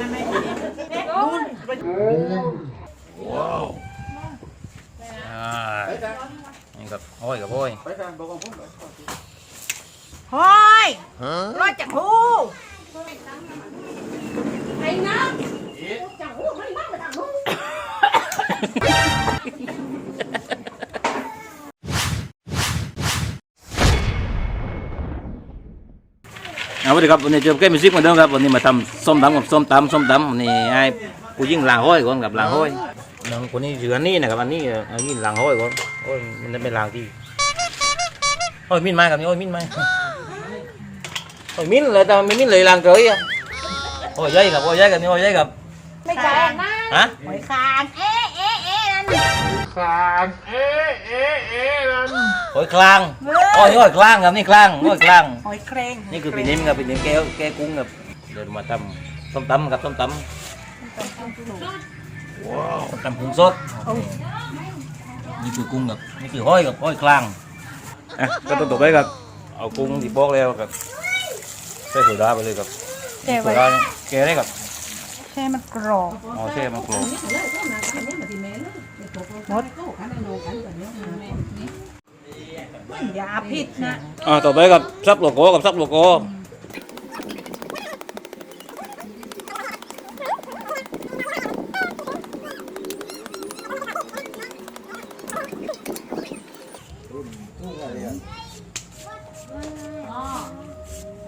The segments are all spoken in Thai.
นั้นไม่ดีอ่านี่กับห้อยกับห้อยเฮ้ยรอดจากหู เอาสวัสดีครับวันนี้เจอเกมมิวสิกเหมือนเดิมครับวันนี้มาทำส้มตำกับส้มตำส้มตำวันนี้ให้ผู้ยิ่งลางห้อยก่อนกับลางห้อยน้องคนนี้เหลือนี่นะครับอันนี้อันนี้ลางห้อยก่อนโอ้ยมันจะเป็นลางที่โอ้ยมิ้นไม้กับนี่โอ้ยมิ้นไม้โอ้ยมิ้นเลยแต่ไม่มิ้นเลยลางเกยอะโอ้ยใหญ่กับโอ้ยใหญ่กับนี่โอ้ยใหญ่กับไม่ใช่นะฮะหอยคางเอ๊ะเอ๊ะเอ๊ะนั่น โอ้ยคลางโอ้ยโอ้ยคลางครับนี่คลางโอ้ยคลาง หอยเครงนี่คือปีนิ่มครับปีนิ่มแก้วแก้กุ้งครับเดินมาทำส้มตำครับส้มตำว้าวส้มตำกุ้งสดนี่คือกุ้งครับนี่คือห้อยกับห้อยกลางอะก็ต้องตกไปครับเอากุ้งที่โปอกแล้วครับใส่โซดาไปเลยครับแช่โซไว้ดาเนี่ยแกได้ครับแช่มันกรอบเอาแช่มันโกรธ หมดยาพิษนะอ่าต่อไปกับซับโลโก้กับซับโลโก้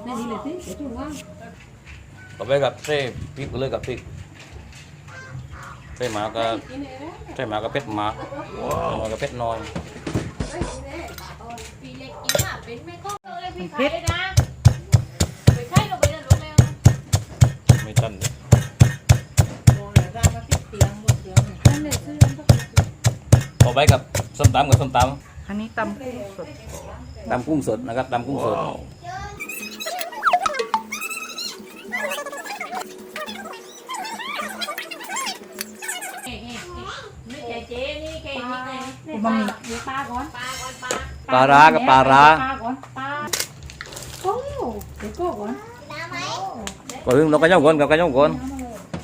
นี่นี่เลยสิเดี๋ยวถูกว่าต่อไปกับเส้พริกไปเลยกับพริก เส้หมากับกินเองนะเส้หมากับเป็ดหมาหมากับเป็ดน้อยปีเล็กกินอะเป็นแม่ก็เลยพี่ขายเลยนะไปใช่เราไปเดินลงแล้วไม่ทันเลยนั่นเลยซื้อต่อไปกับส้มตำกับส้มตอันนี้ตำกุ้งสดำตำกุ้งสดนะครับตำกุ้งสด บะหมี่เดี๋ยวปลาก่อนปลาก่อนปลาปลาร้ากับปลาร้าปลาก่อนปลาโอ้เดี๋ยวก็ก่อนก่อนอื่นเราก็ย่องก่อนกับก็ย่องก่อน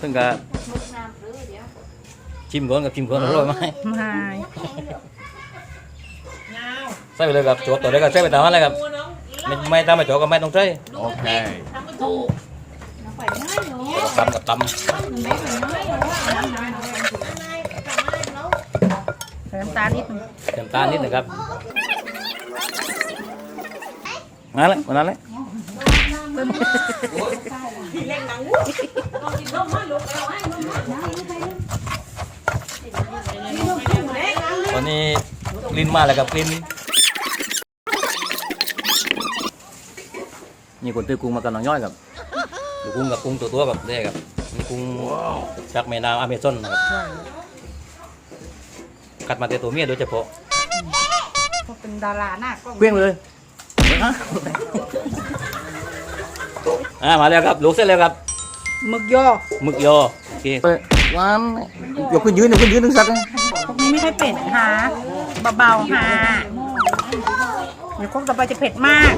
ซึ่งก็มึกน้ำหรือเดี๋ยวชิมก่อนกับชิมก่อนอร่อยไหมไม่ใส่ไปเลยครับจวบต่อเลยก็ใส่ไปตามนั้นเลยครับไม่ไม่ตามมาจวบก็ไม่ต้องใส่โอเคทำมันถูกน้ำไปง่ายเนาะตำกับตไม่ไปง่ายเนาะน้ำ น้ำน้ำน้ำใส่น้ำตาลนิดนึงำน้ำตาลนิดหนึงครับนั่นแหละวันนั้นแหละเอากินนมมาลูกเอาให้นมมาวันนี้กลิ่นมาแล้วครับกลิ่นนี่คนตื้อกุ้งมากับน้องย่อยครับดูกุ้งกับกุ้งตัวตัวๆกับได้ครับนี่กุ้งจากแม่น้ำอเมซอนนะครับ กัดมาแต่ตัวเมียโดยเฉพาะก็เป็นดาราหน้ากล้องเกลี้ยงเลยอ่ามาแล้วครับลูกเสร็จแล้วครับหมึกย่อหมึกยอโอเควานยกขึ้นยืนยกขึ้นยืนหนึ่งสักนะพวกนี้ไม่ค่อยเผ็ดฮะเบาๆฮะเดี๋ยวคงต่อไปจะเผ็ดมาก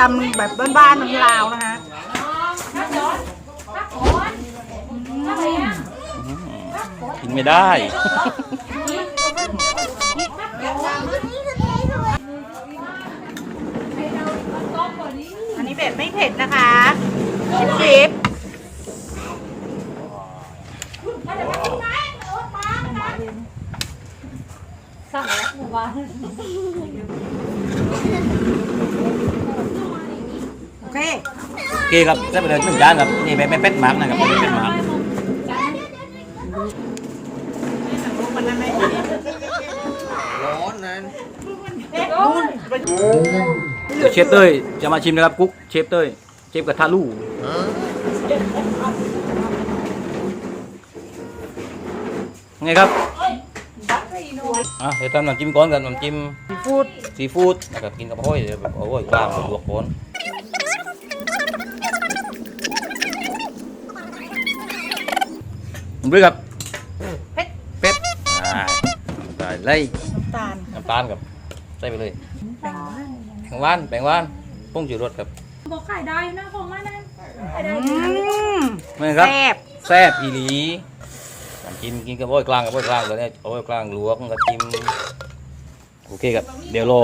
ตำแบบบ้านๆน้ำลาวนะคะ กินไม่ได้ อันนี้แบบไม่เผ็ดนะคะชิบสั่งแล้วหมู่บ้านๆโอเค โอเคครับได้ไปเลยหนึ่งจานครับ นี่แบบเป็ดหมักนะครับเป็นเป็ดหมัก มันนั่นไม่ดีเดี๋ยวเชฟเต้ยจะมาชิมนะครับกุ๊กเชฟเต้ยเชฟกระทะลู่ไงครับอะเดี๋ยวทำน้ำจิ้มก่อนกันน้ำจิ้มซีฟู้ดซีฟู้ดนะครับกินกับห้อยเดี๋ยวแบบเอาห้อยกลางลวกก่อนผมด้วยครับ เลยน้ำตาลน้ำตาลกับใส่ไปเลยแป้งว่านแป้งหวานแป้งหวานผงชูรสครับบอกขายได้นะของมันนั่นอืมไม่ครับแซ่บแซ่บอีหลีกินกินกับโอ้อยกลางกับโอ้อยกลางเลยเนี่ยโอ้อยกลางลวกกับจิ้มโอเคครับเดี๋ยวรอ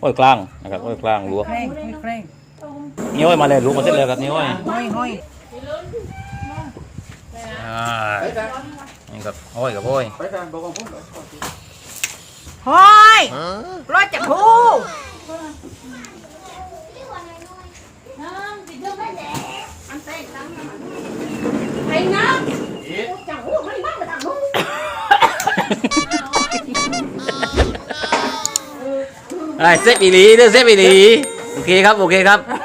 โอ้อยกลางนะครับโอ้อยกลางลวกเคร่งไม่เคร่งนี่โอ้อยมาเลยลวกมาเสร็จแล้วครับนี่โอ้อย ห้อยห้อย อ่านี่ครับโอ้อยกับโอ้อยห้อยรถจากผู้น้ำติดเรื่องแม่แดงอันเต้นน้ำไอ้น้ำจังหูมันมากเลยจังหูไอ้เซฟอีหลีเด้อเซฟอีหลีโอเคครับ โอเคครับเอ